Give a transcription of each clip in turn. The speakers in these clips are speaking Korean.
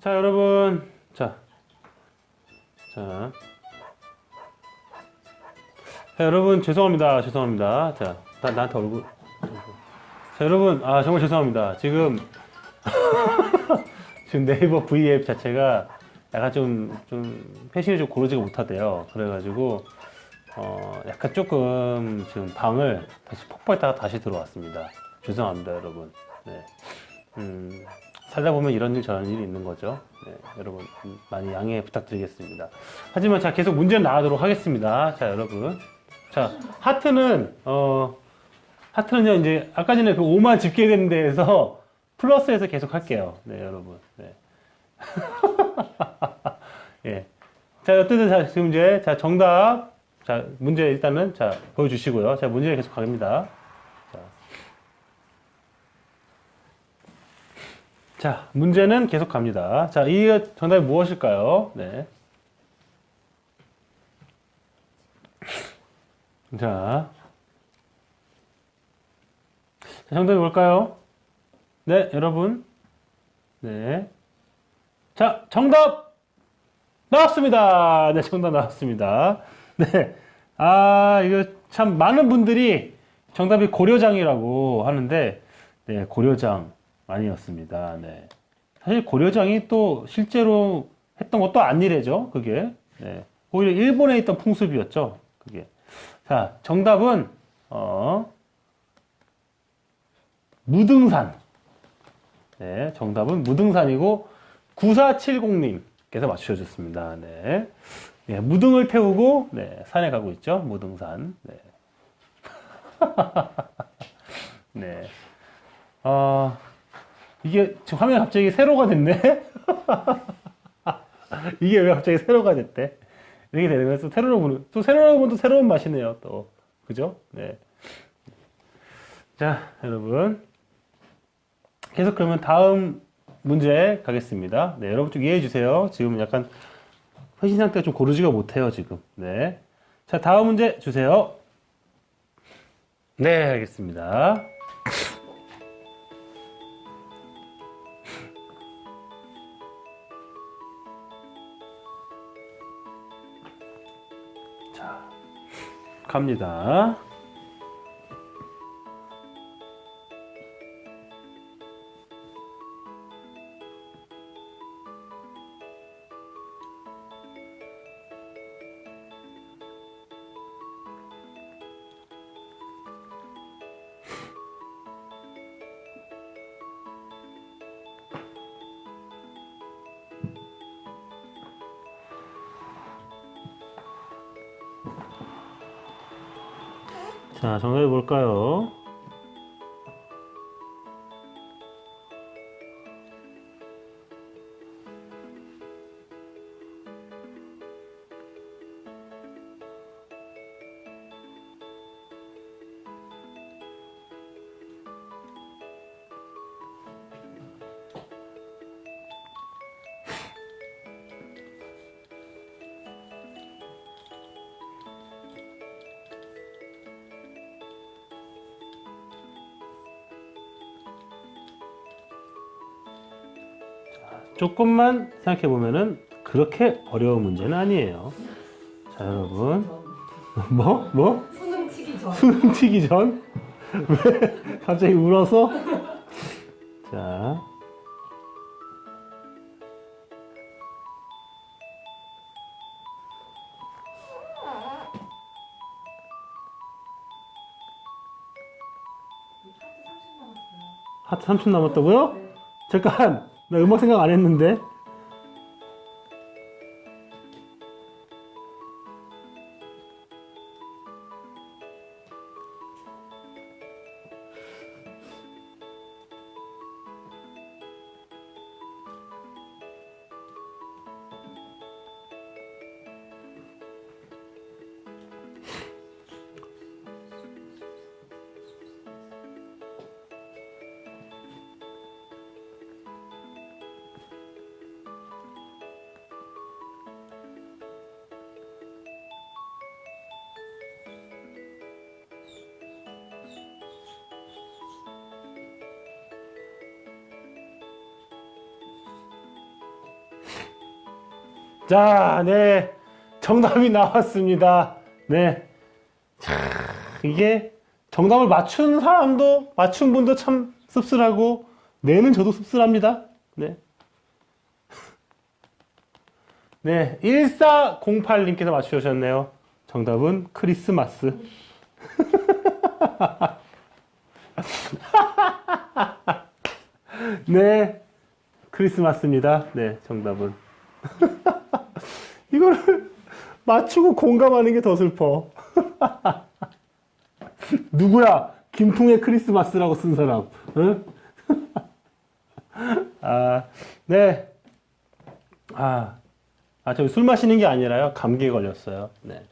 자, 여러분. 자. 자. 자, 여러분, 죄송합니다. 죄송합니다. 자, 나, 나한테 얼굴. 자, 여러분, 아, 정말 죄송합니다. 지금, 지금 네이버 V앱 자체가 약간 좀, 좀, 패션이 좀 고르지가 못하대요. 그래가지고, 어, 약간 조금 지금 방을 다시 폭발했다가 다시 들어왔습니다. 죄송합니다, 여러분. 네. 음, 살다 보면 이런 일 저런 일이 있는 거죠. 네, 여러분 음, 많이 양해 부탁드리겠습니다. 하지만 자 계속 문제 나가도록 하겠습니다. 자 여러분, 자 하트는 어 하트는요 이제 아까 전에 그 5만 집계된 데에서 플러스해서 계속 할게요. 네 여러분. 네. 예. 자 어쨌든 자 지금 이제 자 정답 자 문제 일단은 자 보여주시고요. 자 문제 계속 갑니다. 자, 문제는 계속 갑니다. 자, 이 정답이 무엇일까요? 네. 자. 자, 정답이 뭘까요? 네, 여러분. 네. 자, 정답! 나왔습니다! 네, 정답 나왔습니다. 네. 아, 이거 참 많은 분들이 정답이 고려장이라고 하는데, 네, 고려장. 아니었습니다. 네. 사실 고려장이 또 실제로 했던 것도 아니래죠. 그게. 네. 오히려 일본에 있던 풍습이었죠. 그게. 자, 정답은 어, 무등산. 네, 정답은 무등산이고 9470님께서 맞추셔줬습니다. 네. 네, 무등을 태우고 네, 산에 가고 있죠. 무등산. 네. 네. 어, 이게 지금 화면이 갑자기 세로가 됐네? 이게 왜 갑자기 세로가 됐대? 이렇게 되는 거예요. 또 세로로 보는, 또 세로로 보면 또 새로운 맛이네요. 또. 그죠? 네. 자, 여러분. 계속 그러면 다음 문제 가겠습니다. 네, 여러분 좀 이해해 주세요. 지금 약간 회신 상태가 좀 고르지가 못해요, 지금. 네. 자, 다음 문제 주세요. 네, 알겠습니다. 자, 갑니다. 자, 정답이 뭘까요? 조금만 생각해 보면은 그렇게 어려운 문제는 아니에요. 자, 여러분. 뭐? 뭐? 수능 치기 전. 수능 치기 전? 왜 갑자기 울어서? 자. 하트 30 남았다고요? 잠깐, 나 음악 생각 안 했는데. 자, 네. 정답이 나왔습니다. 네. 자, 이게 정답을 맞춘 사람도, 맞춘 분도 참 씁쓸하고, 내는 저도 씁쓸합니다. 네. 네. 1408님께서 맞추셨네요. 정답은 크리스마스. 네. 크리스마스입니다. 네. 정답은. 이거를 맞추고 공감하는 게 더 슬퍼. 누구야? 김풍의 크리스마스라고 쓴 사람. 응? 아, 네. 아, 아, 저 술 마시는 게 아니라요. 감기에 걸렸어요. 네.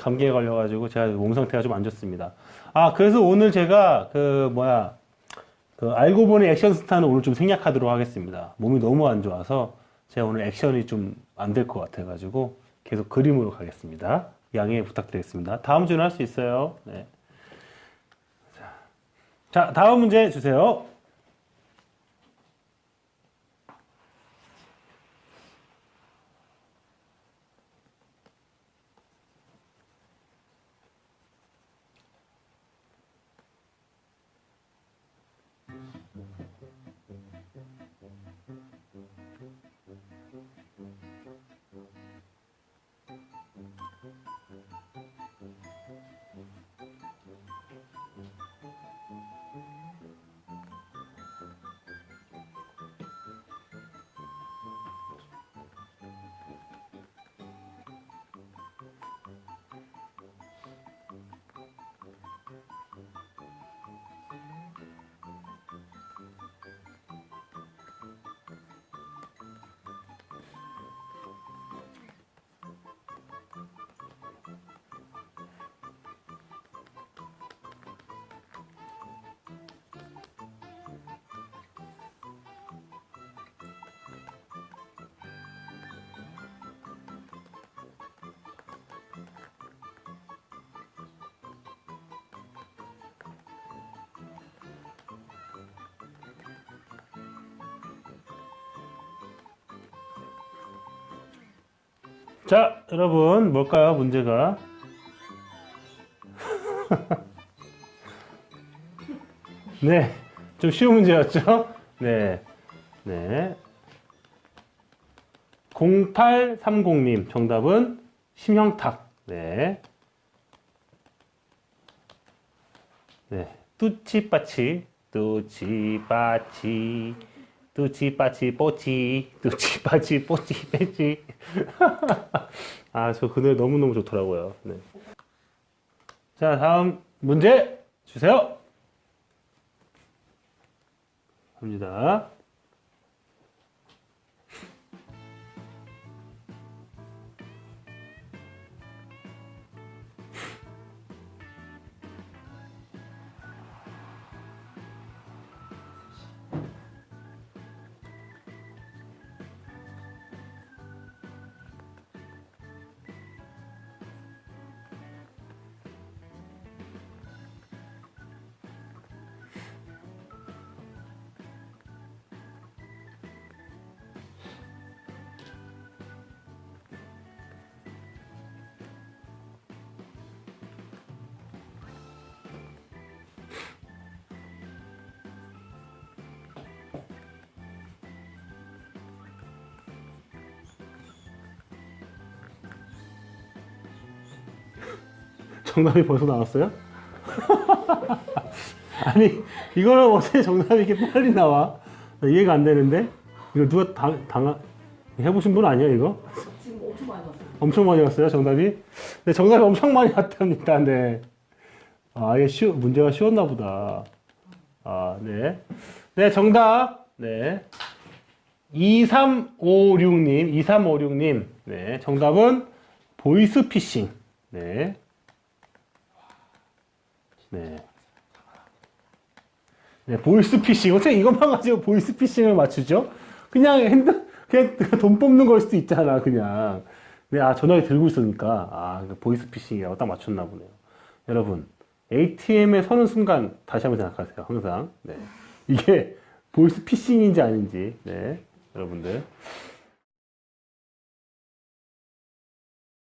감기에 걸려가지고 제가 몸 상태가 좀 안 좋습니다. 아, 그래서 오늘 제가 그, 뭐야. 그 알고 보니 액션 스타는 오늘 좀 생략하도록 하겠습니다. 몸이 너무 안 좋아서 제가 오늘 액션이 좀 안 될 것 같아가지고 계속 그림으로 가겠습니다. 양해 부탁드리겠습니다. 다음 주는 할 수 있어요. 네. 자, 자, 다음 문제 주세요. 자, 여러분, 뭘까요, 문제가? 네, 좀 쉬운 문제였죠? 네, 네. 0830님, 정답은 심형탁. 네. 네, 뚜치빠치, 뚜치빠치, 뚜치 빠치 뽀치, 뚜치 빠치 뽀치 빼치. 아, 저 그 노래 너무너무 좋더라고요. 네. 자, 다음 문제 주세요. 갑니다. 정답이 벌써 나왔어요? 아니, 이거는 어떻게 정답이 이렇게 빨리 나와? 나 이해가 안 되는데? 이거 누가 당, 당하, 해보신 분 아니야, 이거? 지금 엄청 많이 왔어요. 엄청 많이 왔어요, 정답이? 네, 정답이 엄청 많이 왔답니다, 네. 아, 이게 쉬, 문제가 쉬웠나 보다. 아, 네. 네, 정답. 네. 2356님, 2356님. 네, 정답은 보이스피싱. 네. 네. 네, 보이스피싱. 어떻게 이것만 가지고 보이스피싱을 맞추죠? 그냥 핸드, 그냥 돈 뽑는 걸 수도 있잖아, 그냥. 네, 아, 전화기 들고 있으니까. 아, 보이스피싱이라고 딱 맞췄나 보네요. 여러분, ATM에 서는 순간 다시 한번 생각하세요. 항상. 네. 이게 보이스피싱인지 아닌지. 네. 여러분들.